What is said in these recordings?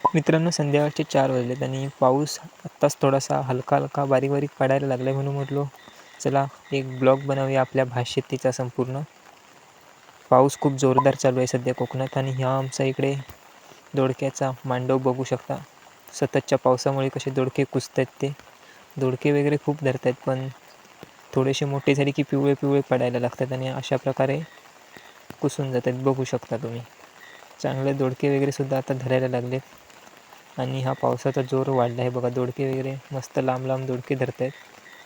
मित्रांनो संध्याकाळचे चार वाजलेत आणि पाऊस आत्ताच थोडासा हलका हलका बारीक बारीक पडायला लागला आहे म्हणून म्हटलो चला एक ब्लॉग बनवूया आपल्या भातशेतीचा संपूर्ण. पाऊस खूप जोरदार चालू आहे सध्या कोकणात आणि ह्या आमचा इकडे दोडक्याचा मांडव बघू शकता. सततच्या पावसामुळे कसे दोडके कुसत आहेत ते. दोडके वगैरे खूप धरत आहेत पण थोडेसे मोठे झाले की पिवळे पिवळे पडायला लागतात आणि अशा प्रकारे कुसून जात आहेत बघू शकता तुम्ही. चांगले दोडके वगैरे सुद्धा आता धरायला लागलेत. आणि हा पावसाचा जोर वाढला आहे बघा दोडके वगैरे मस्त लांब लांब दोडके धरत आहेत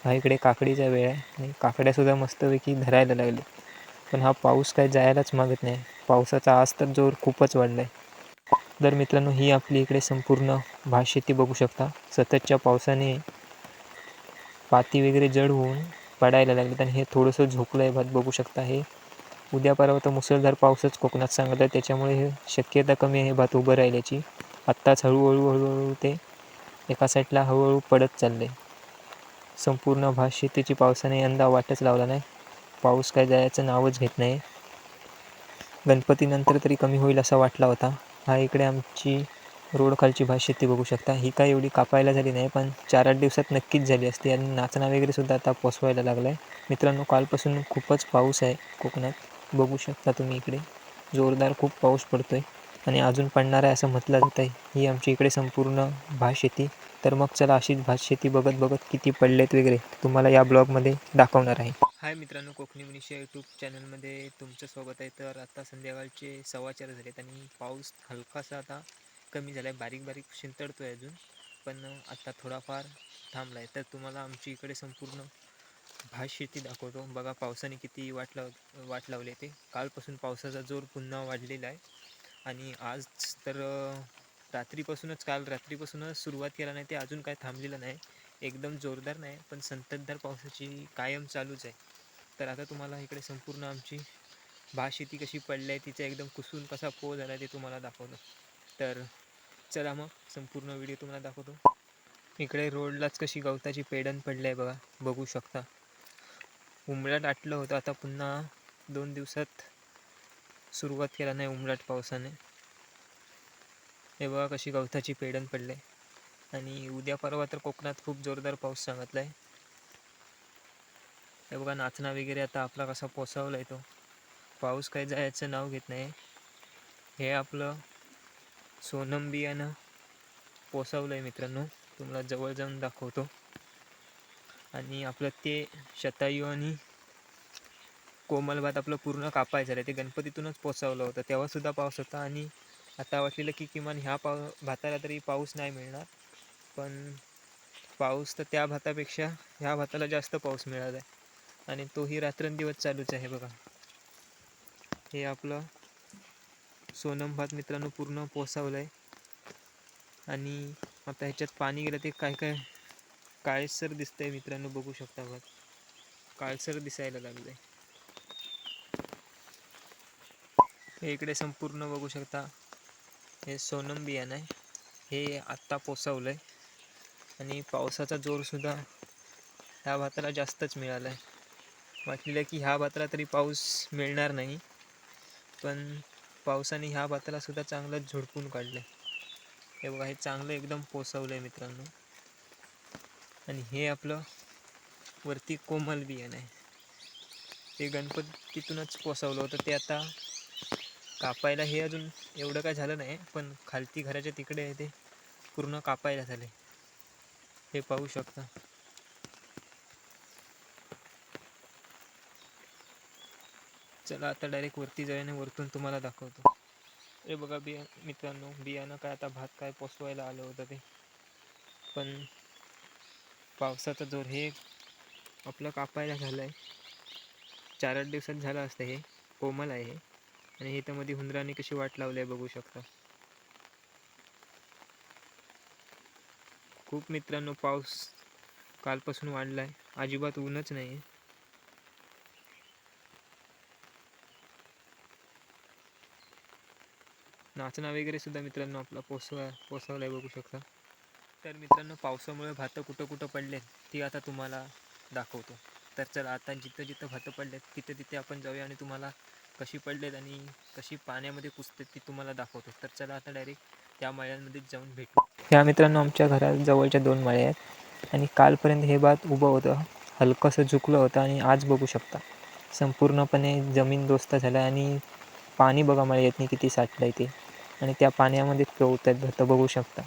हा इकडे काकडीचा वेळ आहे आणि काकड्यासुद्धा मस्तपैकी धरायला लागले पण हा पाऊस काय जायलाच मागत नाही. पावसाचा आज तर जोर खूपच वाढला आहे तर मित्रांनो ही आपली इकडे संपूर्ण भात शेती बघू शकता. सततच्या पावसाने पाती वगैरे जड होऊन पडायला लागलेत आणि हे थोडंसं झोकलं आहे भात बघू शकता हे. उद्या परवा तर मुसळधार पाऊसच कोकणात सांगत आहे त्याच्यामुळे हे शक्यता कमी आहे भात उभं राहिल्याची. आत्ताच हळूहळू हळूहळू ते एका साईडला हळूहळू पडत चालले. संपूर्ण भात शेतीची पावसाने यंदा वाटच लावला नाही. पाऊस काय जायचं नावच घेत नाही. गणपतीनंतर तरी कमी होईल असा वाटला होता. हा इकडे आमची रोडखालची भात शेती बघू शकता. ही काय एवढी कापायला झाली नाही पण चार आठ दिवसात नक्कीच झाली असती आणि नाचणा वगैरे सुद्धा आता पोसवायला लागला आहे मित्रांनो कालपासून खूपच पाऊस आहे कोकणात. बघू शकता तुम्ही इकडे. जोरदार खूप पाऊस पडतो आहे आणि अजून पडणार आहे असं म्हटलं जात आहे ही आमची इकडे संपूर्ण भात शेती. तर मग चला अशीच भात शेती बघत बघत किती पडलेत वगैरे तुम्हाला या ब्लॉगमध्ये दाखवणार आहे. हाय मित्रांनो कोकणी मनीषा यूट्यूब चॅनलमध्ये तुमचं स्वागत आहे. तर आता संध्याकाळचे सव्वा चार झालेत आणि पाऊस हलकासा आता कमी झाला आहे बारीक बारीक शिंतडतो आहे अजून पण आता थोडाफार थांबला आहे तर तुम्हाला आमची इकडे संपूर्ण भात शेती दाखवतो. बघा पावसाने किती वाट लाव वाट लावली ते. कालपासून पावसाचा जोर पुन्हा वाढलेला आहे. आणि आज तर रात्रीपासूनच काल रात्रीपासूनच सुरुवात केला नाही ते अजून काय थांबलेलं नाही. एकदम जोरदार नाही पण संततधार पावसाची कायम चालूच आहे. तर आता तुम्हाला इकडे संपूर्ण आमची भात शेती कशी पडली आहे तिचा एकदम कुसून कसा पो झाला ते तुम्हाला दाखवलं तर चला मग संपूर्ण व्हिडिओ तुम्हाला दाखवतो. इकडे रोडलाच कशी गवताची पेडण पडली आहे बघा बघू शकता. उमराट आटलं होतं आता पुन्हा दोन दिवसात सुरुवात केला नाही उमराट पावसाने. हे बघा कशी गवताची पेडण पडले. आणि उद्या परवा तर कोकणात खूप जोरदार पाऊस सांगितला आहे हे बघा नाचणा वगैरे आता आपला कसा पोसावला आहे तो. पाऊस काही जायचं नाव घेत नाही. हे आपलं सोनम बियाणं पोसावलं आहे मित्रांनो. तुम्हाला जवळ जाऊन दाखवतो. आणि आपलं ते शतायू आणि कोमल भात आपलं पूर्ण कापाय झालं ते गणपतीतूनच पोचवलं होतं. तेव्हासुद्धा पाऊस होता आणि आता वाटलेलं की किमान ह्या पाव भाताला तरी पाऊस नाही मिळणार. पण पाऊस तर त्या भातापेक्षा ह्या भाताला जास्त पाऊस मिळाला आहे. आणि तोही रात्रंदिवस चालूच आहे बघा. हे आपलं सोनम भात मित्रांनो पूर्ण पोसावलं आहे. आणि आता ह्याच्यात पाणी गेलं ते काय काय काळसर दिसतंय मित्रांनो. बघू शकता भात. काळसर दिसायला लागलं आहे हे इकडे संपूर्ण बघू शकता. हे सोनम बियाणं आहे. हे आत्ता पोसवलं आहे आणि पावसाचा जोरसुद्धा ह्या भाताला जास्तच मिळाला आहे वाटलेलं की ह्या भाताला तरी पाऊस मिळणार नाही. पण पावसाने ह्या भातालासुद्धा चांगलंच चांगलं काढलं काढलं हे बघा हे चांगलं एकदम पोसवलं आहे मित्रांनो. आणि हे आपलं वरती कोमल बियाणं आहे. ते गणपतीतूनच पोसवलं होतं. ते आता कापायला हे अजून एवढं काय झालं नाही पण खालती घराच्या तिकडे आहे ते पूर्ण कापायला झाले. हे पाहू शकता. चला आता डायरेक्ट वरती जाईन वरतून तुम्हाला दाखवतो. हे बघा बिया मित्रांनो बियाणं काय आता भात काय पोसवायला आलं होतं ते. पण पावसाचा जोर हे आपलं कापायला झालं आहे चार आठ दिवसात झालं असतं हे कोमल आहे हे. आणि इथं मध्ये हुंदराने कशी वाट लावली आहे बघू शकता. खूप मित्रांनो पाऊस कालपासून वाढला आहे अजिबात ऊनच नाही आहे नाचणा वगैरे सुद्धा मित्रांनो आपला पोसवा पोसवला आहे बघू शकता. तर मित्रांनो पावसामुळे भातं कुठं कुठं पडले ती आता तुम्हाला दाखवतो. तर चला आता जिथं जिथं भातं पडलेत तिथे तिथे आपण जाऊया आणि तुम्हाला कशी पडलेत आणि कशी पाण्यामध्ये कुसतात ती तुम्हाला दाखवतो. तर चला आता डायरेक्ट त्या मळ्यांमध्ये जाऊन भेटू. ह्या मित्रांनो आमच्या घरात जवळच्या दोन मळे आहेत. आणि कालपर्यंत हे भात उभं होतं. हलकंसं झुकलं होतं आणि आज बघू शकता. संपूर्णपणे जमीन दोस्त झालं आणि पाणी बघा मला येत नाही किती साठलं आहे ते. आणि त्या पाण्यामध्ये पेवत आहेत भातं बघू शकता.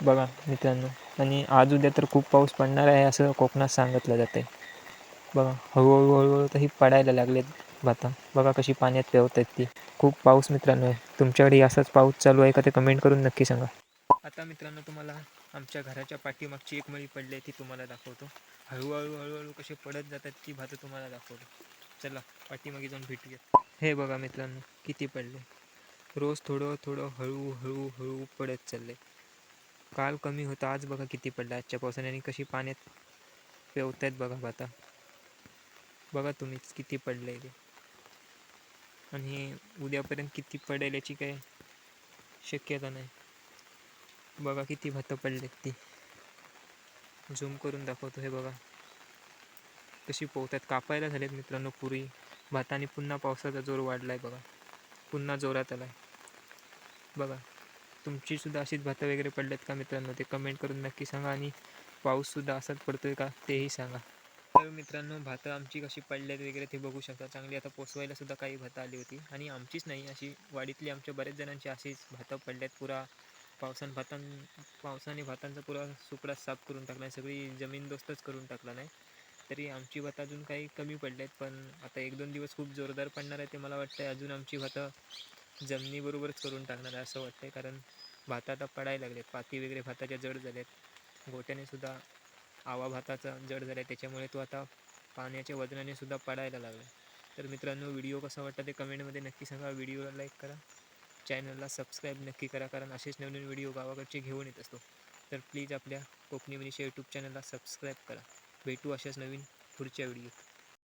बघा मित्रांनो आणि आज उद्या तर खूप पाऊस पडणार आहे असं कोकणात सांगितलं जातं आहे बघा हळूहळू हळूहळू तर ही पडायला लागलेत. भातं बघा कशी पाण्यात पेवत आहेत ती. खूप पाऊस मित्रांनो आहे. तुमच्याकडे असाच पाऊस चालू आहे का ते कमेंट करून नक्की सांगा. आता मित्रांनो तुम्हाला आमच्या घराच्या पाठीमागची एक मळी पडली आहे ती तुम्हाला दाखवतो. हळूहळू हळूहळू कसे पडत जातात ती भातं तुम्हाला दाखवतो. चला पाठीमागे जाऊन भेटूया हे बघा मित्रांनो किती पडले. रोज थोडं थोडं हळू हळू हळू पडत चालले काल कमी होतं आज बघा किती पडलं. आजच्या पावसाने आणि कशी पाण्यात पेवत आहेत बघा भाता. बघा तुम्हीच किती पडलंय ते. आणि उद्यापर्यंत किती पडेल याची काही शक्यता नाही. बघा किती भातं पडलेत ती. झूम करून दाखवतो हे बघा. कशी पोहतात. कापायला झालेत मित्रांनो पुरी. भाताने पुन्हा पावसाचा जोर वाढला आहे बघा. पुन्हा जोरात आला आहे बघा तुमचीसुद्धा अशीच भातं वगैरे पडलेत का मित्रांनो? ते कमेंट करून नक्की सांगा आणि पाऊससुद्धा असाच पडतो आहे का? तेही सांगा. तर मित्रांनो भातं आमची कशी पडलेत वगैरे ते बघू शकता. चांगली आता पोचवायला सुद्धा काही भातं आली होती. आणि आमचीच नाही अशी वाडीतली आमच्या बऱ्याच जणांची अशीच भातं पडल्यात पुरा पावसान भातां पावसाने भातांचा पुरा सुपडा साफ करून टाकला आहे सगळी जमीन दोस्तच करून टाकला नाही. तरी आमची भातं अजून काही कमी पडले आहेत पण आता एक दोन दिवस खूप जोरदार पडणार आहे ते मला वाटतं आहे अजून आमची भातं जमिनीबरोबरच करून टाकणार आहे असं वाटतं आहे कारण भात आता पडायला लागलेत पाती वगैरे भाताच्या जड झाल्यात गोट्याने सुद्धा आवा भाताचा जड झाला आहे त्याच्यामुळे तो आता पाण्याच्या वजनाने सुद्धा पडायला लागला तर मित्रांनो व्हिडिओ कसा वाटतं ते कमेंटमध्ये नक्की सांगा. व्हिडिओला लाईक करा. चॅनलला सबस्क्राईब नक्की करा कारण असेच नवीन व्हिडिओ गावाकडचे घेऊन येत असतो. तर प्लीज आपल्या कोकणी मनीषा यूट्यूब चॅनलला सबस्क्राईब करा. भेटू अशाच नवीन पुढच्या व्हिडिओ